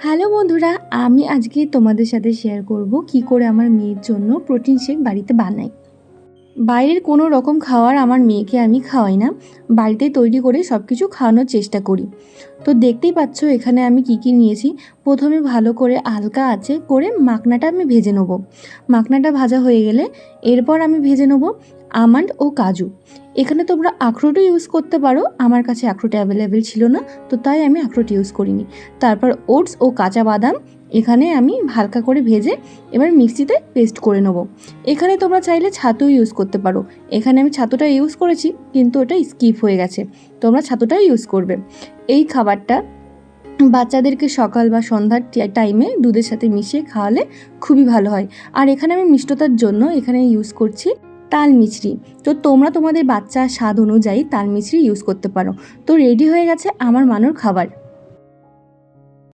Hello বন্ধুরা, আমি আজকে তোমাদের সাথে শেয়ার করব কি করে আমার মেয়ের জন্য প্রোটিন শেক বাড়িতে বানাই। বাইরের কোনো রকম খাবার আমার মেয়েকে আমি খাওয়াই না, বাড়িতে তৈরি করে সব কিছু খাওয়ানোর চেষ্টা করি। তো দেখতেই পাচ্ছ, এখানে আমি কি কি নিয়েছি। প্রথমে ভালো করে হালকা আছে করে মাখনাটা আমি ভেজে নেব। মাখনাটা ভাজা হয়ে গেলে এরপর আমি ভেজে নেব আমন্ড ও কাজু। এখানে তোমরা আখরোটও ইউজ করতে পারো। আমার কাছে আখরোট অ্যাভেলেবেল ছিল না, তো তাই আমি আখরোট ইউজ করিনি। তারপর ওটস ও কাঁচা বাদাম, এখানে আমি হালকা করে ভেজে এবার মিক্সিতে পেস্ট করে নেব। এখানে তোমরা চাইলে ছাতু ইউজ করতে পারো। এখানে আমি ছাতুটা ইউজ করেছি, কিন্তু ওটা স্কিপ হয়ে গেছে। তোমরা ছাতুটাই ইউজ করবে। এই খাবারটা বাচ্চাদেরকে সকাল বা সন্ধ্যার টাইমে দুধের সাথে মিশিয়ে খাওয়ালে খুবই ভালো হয়। আর এখানে আমি মিষ্টতার জন্য এখানে ইউজ করছি তাল মিছরি তো তোমরা তোমাদের বাচ্চার স্বাদ অনুযায়ী তাল মিছরি ইউজ করতে পারো। তো রেডি হয়ে গেছে আমার মানুর খাবার।